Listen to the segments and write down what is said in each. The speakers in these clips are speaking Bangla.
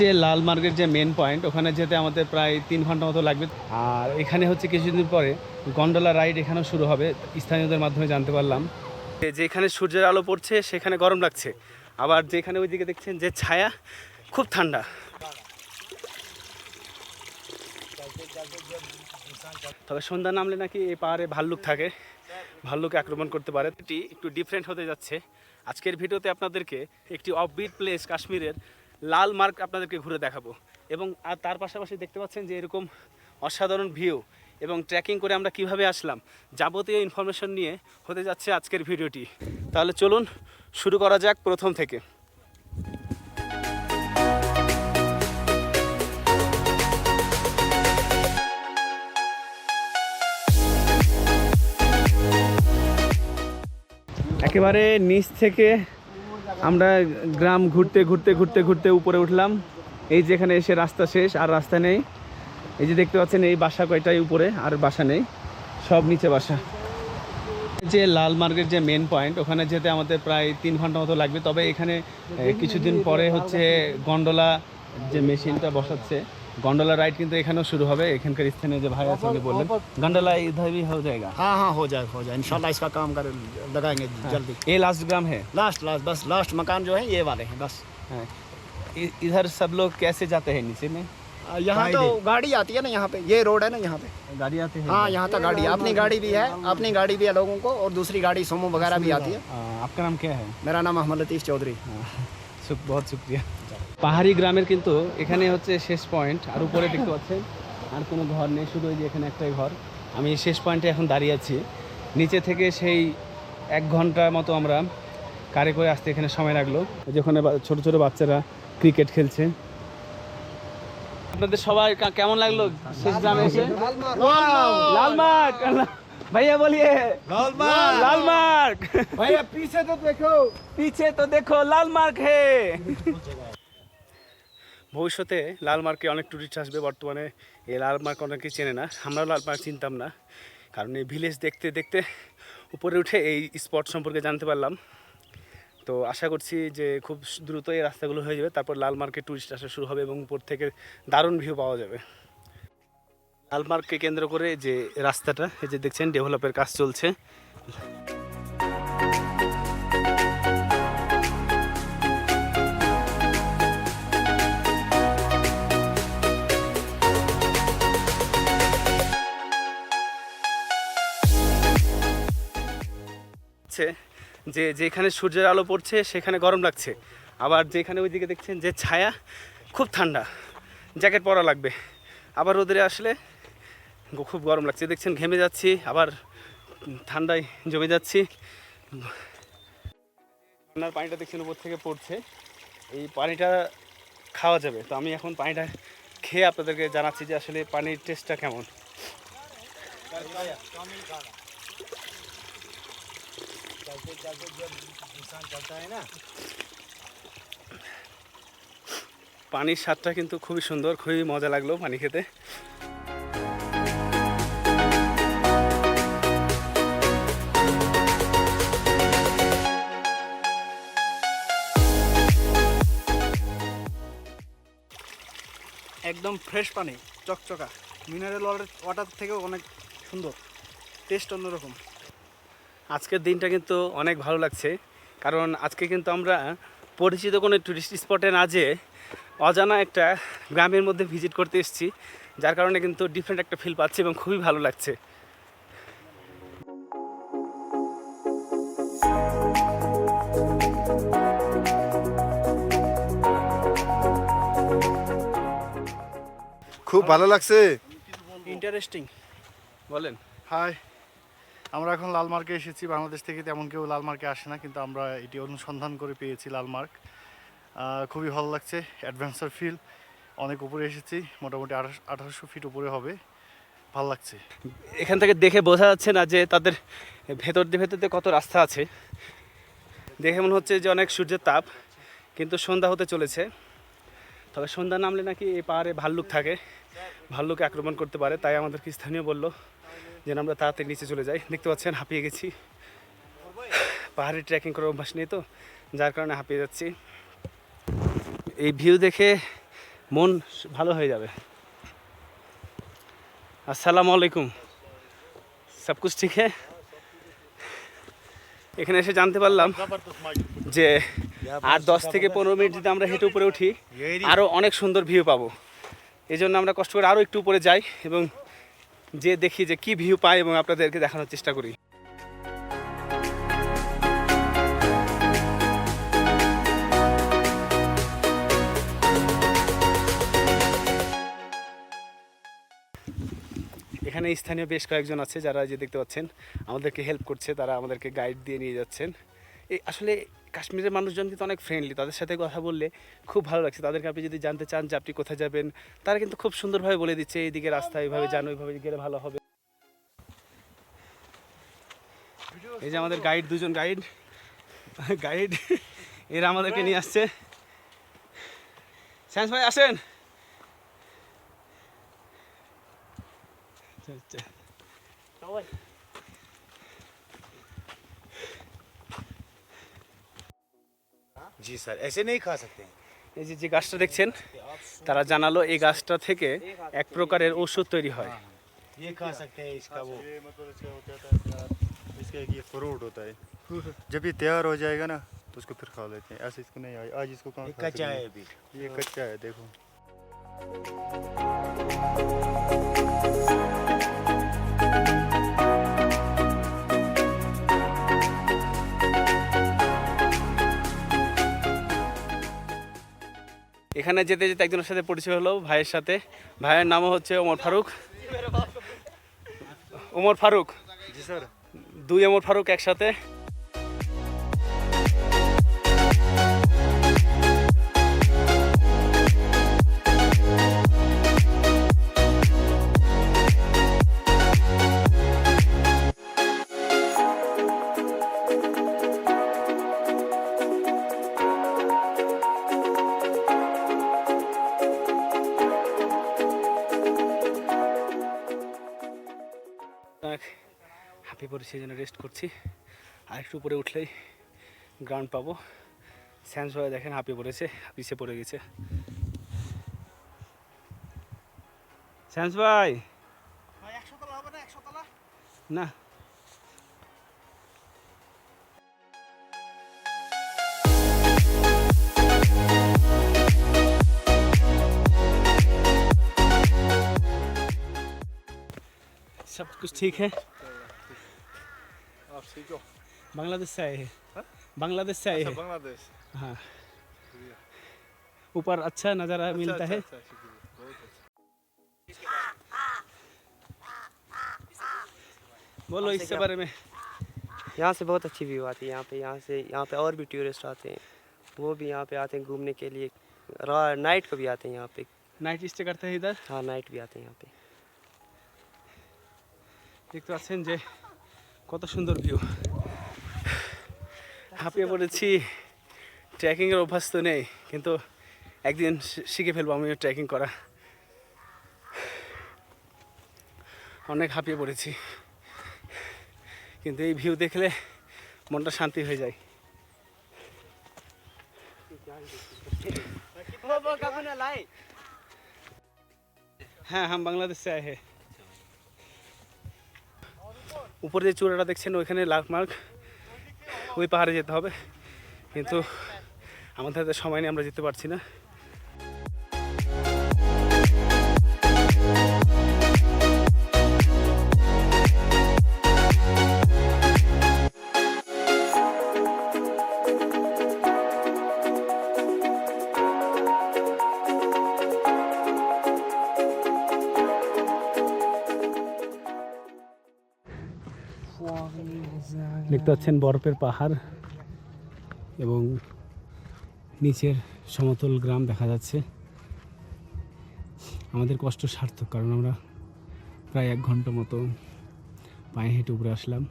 যে লালমার্গের যে মেন পয়েন্ট ওখানে যেতে আমাদের প্রায় তিন ঘণ্টা মতো লাগবে। আর এখানে হচ্ছে কিছুদিন পরে গন্ডোলা রাইড এখানেও শুরু হবে, স্থানীয়দের মাধ্যমে জানতে পারলাম। যেখানে সূর্যের আলো পড়ছে, সেখানে গরম লাগছে। আবার যেখানে ওইদিকে দেখছেন যে ছায়া, খুব ঠান্ডা। তবে সন্ধ্যা নামলে নাকি এই পাহাড়ে ভাল্লুক থাকে, ভাল্লুক আক্রমণ করতে পারে। এটি একটু ডিফারেন্ট হতে যাচ্ছে। আজকের ভিডিওতে আপনাদেরকে একটি অফবিট প্লেস কাশ্মীরের লাল মার্ক আপনাদেরকে ঘুরে দেখাবো। এবং, আর তার পাশাপাশি দেখতে পাচ্ছেন যে এরকম অসাধারণ ভিউ এবং ট্রেকিং করে আমরা কীভাবে আসলাম, যাবতীয় ইনফরমেশন নিয়ে হতে যাচ্ছে আজকের ভিডিওটি। তাহলে চলুন শুরু করা যাক প্রথম থেকে। একেবারে নিচ থেকে আমরা গ্রাম ঘুরতে ঘুরতে ঘুরতে ঘুরতে উপরে উঠলাম। এই যেখানে এসে রাস্তা শেষ, আর রাস্তা নেই। এই যে দেখতে পাচ্ছেন, এই বাসা কয়টাই উপরে, আর বাসা নেই। সব নিচে বাসা। যে লাল মার্গের যে মেন পয়েন্ট ওখানে যেতে আমাদের প্রায় তিন ঘণ্টা মতো লাগবে। তবে এখানে কিছুদিন পরে হচ্ছে গন্ডোলা যে মেশিনটা বসাচ্ছে গন্ডোলা রাইড কিন্তু এখানেও শুরু হবে এখানকার স্থানীয় যে ভাই আছে উনি বললেন গন্ডোলা ইধর भी हो जाएगा हाँ हाँ हो जाए हो जाए इंशाल्लाह इसका काम कर लगाएंगे जल्दी ये लास्ट ग्राम है लास्ट लास्ट बस लास्ट मकान जो है ये वाले हैं बस हाँ। इ- इधर सब लोग कैसे जाते हैं नीचे में आ, यहाँ तो गाड़ी आती है ना यहाँ पे ये रोड है ना यहाँ पे गाड़ी आते हैं हाँ यहाँ तक गाड़ी है। अपनी गाड़ी भी है अपनी गाड़ी भी है लोगों को और दूसरी गाड़ी सोमो वगैरह भी आती है आ, आपका नाम क्या है मेरा नाम मोहम्मद लतीफ़ चौधरी শুক- বহুত শুক্রিয়া পাহাড়ি গ্রামের কিন্তু এখানে হচ্ছে শেষ পয়েন্ট। আর উপরে দেখতে পাচ্ছেন আর কোনো ঘর নেই শুধু ওই যে এখানে একটাই ঘর। আমি শেষ পয়েন্টে এখন দাঁড়িয়ে আছি। নিচে থেকে সেই এক ঘণ্টার মতো আমরা কারে করে আসতে এখানে সময় লাগল। যে ওখানে ছোট ছোট বাচ্চারা ক্রিকেট খেলছে। আপনাদের সবাই কেমন লাগল শেষ গ্রামে এসে? লালমার্ক! ভাইয়া বলিয়ে লালমার্ক! ভাইয়া পিছে তো দেখো। পিছে তো দেখো লালমার্ক হে! ভবিষ্যতে লালমার্কে অনেক টুরিস্ট আসবে, বর্তমানে এই লাল মার্ক অনেকেই চেনে না, আমরাও লালমার্ক চিনতাম না। কারণ এই ভিলেজ দেখতে দেখতে উপরে উঠে এই স্পট সম্পর্কে জানতে পারলাম। তো আশা করছি যে খুব দ্রুত এই রাস্তাগুলো হয়ে যাবে, তারপর লাল মার্কে টুরিস্ট আসা শুরু হবে এবং উপর থেকে দারুণ ভিউ পাওয়া যাবে। লাল মার্ককে কেন্দ্র করে যে রাস্তাটা, এই যে দেখছেন ডেভেলপের কাজ চলছে। হচ্ছে যে যেখানে সূর্যের আলো পড়ছে, সেখানে গরম লাগছে। আবার যেখানে ওইদিকে দেখছেন যে ছায়া, খুব ঠান্ডা। জ্যাকেট পরা লাগবে। আবার রোদে আসলে খুব গরম লাগছে। দেখছেন ঘেমে যাচ্ছি, আবার ঠান্ডায় জমে যাচ্ছি। ঠান্ডার পানিটা দেখছেন উপর থেকে পড়ছে। এই পানিটা খাওয়া যাবে। তো আমি এখন পানিটা খেয়ে আপনাদেরকে জানাচ্ছি যে আসলে পানির টেস্টটা কেমন। পানির স্বাদটা কিন্তু খুবই সুন্দর খুবই মজা লাগল পানি খেতে। একদম ফ্রেশ পানি চকচকা। মিনারেল ওয়াটার থেকেও অনেক সুন্দর টেস্ট অন্যরকম। আজকের দিনটা কিন্তু অনেক ভালো লাগছে। কারণ আজকে কিন্তু আমরা পরিচিত কোনো টুরিস্ট স্পটে না যেয়ে অজানা একটা গ্রামের মধ্যে ভিজিট করতে এসেছি। যার কারণে কিন্তু ডিফারেন্ট একটা ফিল পাচ্ছি এবং খুবই ভালো লাগছে। খুব ভালো লাগছে। ইন্টারেস্টিং বলেন। হাই আমরা এখন লালমার্কে এসেছি। বাংলাদেশ থেকে তেমন কেউ লালমার্কে আসে না, কিন্তু আমরা এটি অনুসন্ধান করে পেয়েছি লালমার্ক খুবই ভালো লাগছে অ্যাডভেঞ্চার ফিল অনেক উপরে এসেছি, মোটামুটি আঠারোশো ফিট উপরে হবে। ভালো লাগছে। এখান থেকে দেখে বোঝা যাচ্ছে না যে তাদের ভেতর দিয়ে ভেতর কত রাস্তা আছে। দেখে মনে হচ্ছে যে অনেক সূর্যের তাপ, কিন্তু সন্ধ্যা হতে চলেছে। তবে সন্ধ্যা নামলে নাকি এই পাহাড়ে ভাল্লুক থাকে, ভাল্লুক আক্রমণ করতে পারে, তাই আমাদেরকে স্থানীয় বলল। যেন আমরা তাড়াতাড়ি নিচে চলে যাই। দেখতে পাচ্ছেন, হাঁপিয়ে গেছি। পাহাড়ে ট্রেকিং করার অভ্যাস নেই তো, যার কারণে হাঁপিয়ে যাচ্ছি। এই ভিউ দেখে মন ভালো হয়ে যাবে। আসসালামু আলাইকুম। সব কিছু ঠিক হ্যাঁ? এখানে এসে জানতে পারলাম যে আর দশ থেকে পনেরো মিনিট যদি আমরা হেঁটে উপরে উঠি আরও অনেক সুন্দর ভিউ পাবো। এই জন্য আমরা কষ্ট করে আরও একটু উপরে যাই এবং যে দেখি যে কি ভিউ পাই এবং আপনাদেরকে দেখানোর চেষ্টা করি। এখানে স্থানীয় বেশ কয়েকজন আছে যারা যে দেখতে পাচ্ছেন, আমাদেরকে হেল্প করছে, তারা আমাদেরকে গাইড দিয়ে নিয়ে যাচ্ছেন। এই আসলে কাশ্মীরের মানুষজন কিন্তু অনেক ফ্রেন্ডলি তাদের সাথে কথা বললে খুব ভালো লাগছে। তাদেরকে আপনি যদি জানতে চান যে আপনি কোথায় যাবেন তারা কিন্তু খুব সুন্দরভাবে বলে দিচ্ছে এইদিকে রাস্তা এইভাবে যান ওইভাবে গেলে ভালো হবে। এই যে আমাদের গাইড দুজন গাইড গাইড এরা আমাদেরকে নিয়ে আসছে। স্যান্স ভাই আসেন। আচ্ছা, আচ্ছা। जी सर ऐसे नहीं खा सकते এই যে যে গাছটা দেখছেন তারা জানালো এই গাছটা থেকে এক প্রকারের ওষুধ তৈরি হয় ये खा सकते हैं इसका वो ये मतलब इसका हो जाता है यार, इसका एक ये फ्रूट होता है जब ये तैयार हो जाएगा ना तो उसको फिर खा लेते हैं ऐसे इसको नहीं आज आज इसको कहाँ ये खा कच्चा सकते है हैं? अभी ये कच्चा है देखो এখানে যেতে যেতে একজনের সাথে পরিচয় হলো ভাইয়ের সাথে। ভাইয়ের নামও হচ্ছে ওমর ফারুক। ওমর ফারুক? স্যার। দুই ওমর ফারুক একসাথে। হাঁপি পড়ে সেই জন্য রেস্ট করছি আর একটু উপরে উঠলেই গ্রাউন্ড পাবো স্যান্স ভাই দেখেন হাঁপিয়ে পড়েছে পিছিয়ে পড়ে গেছে স্যান্স ভাই না सब कुछ ठीक है सिजो बांग्लादेश से बांग्लादेश से आए बांग्लादेश हाँ। ऊपर अच्छा नज़ारा अच्छा, मिलता अच्छा, है। अच्छा, बोलो इसके बारे में। यहाँ से बहुत अच्छी व्यू आती है यहाँ पे यहाँ से यहाँ पे और भी टूरिस्ट आते हैं। वो भी यहाँ पे आते हैं घूमने के लिए। नाइट को भी आते हैं यहाँ पे। नाइट स्टे करते हैं इधर? हाँ नाइट भी आते हैं यहाँ पे। एक तो अच्छे है কত সুন্দর ভিউ হাঁপিয়ে পড়েছি। ট্রেকিংয়ের অভ্যাস তো নেই, কিন্তু একদিন শিখে ফেলব আমিও ট্রেকিং করা। অনেক হাঁপিয়ে পড়েছি। কিন্তু এই ভিউ দেখলে মনটা শান্তি হয়ে যায়। হ্যাঁ হ্যাঁ বাংলাদেশে আয় হ্যাঁ উপরে যে চূড়াটা দেখছেন, ওইখানে লাকমার্ক ওই পাহাড়ে যেতে হবে। কিন্তু আমাদের সময় নিয়ে আমরা যেতে পারছি না। দেখতে পাচ্ছেন বরফের পাহাড় এবং নিচের সমতল গ্রাম দেখা যাচ্ছে। আমাদের কষ্ট সার্থক, কারণ আমরা প্রায় এক ঘণ্টা মতো পায়ে হেঁটে উপরে আসলাম।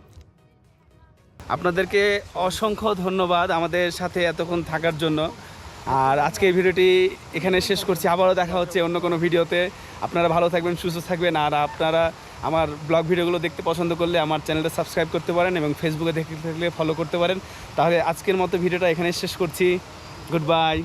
আপনাদেরকে অসংখ্য ধন্যবাদ আমাদের সাথে এতক্ষণ থাকার জন্য। আর আজকে এই ভিডিওটি এখানে শেষ করছি। আবারও দেখা হচ্ছে অন্য কোনো ভিডিওতে। আপনারা ভালো থাকবেন, সুস্থ থাকবেন। আর আপনারা আমার ব্লগ ভিডিওগুলো দেখতে পছন্দ করলে আমার চ্যানেলটা সাবস্ক্রাইব করতে পারেন এবং ফেসবুকে দেখতে থাকলে ফলো করতে পারেন। তাহলে আজকের মতো ভিডিওটা এখানে শেষ করছি। Good bye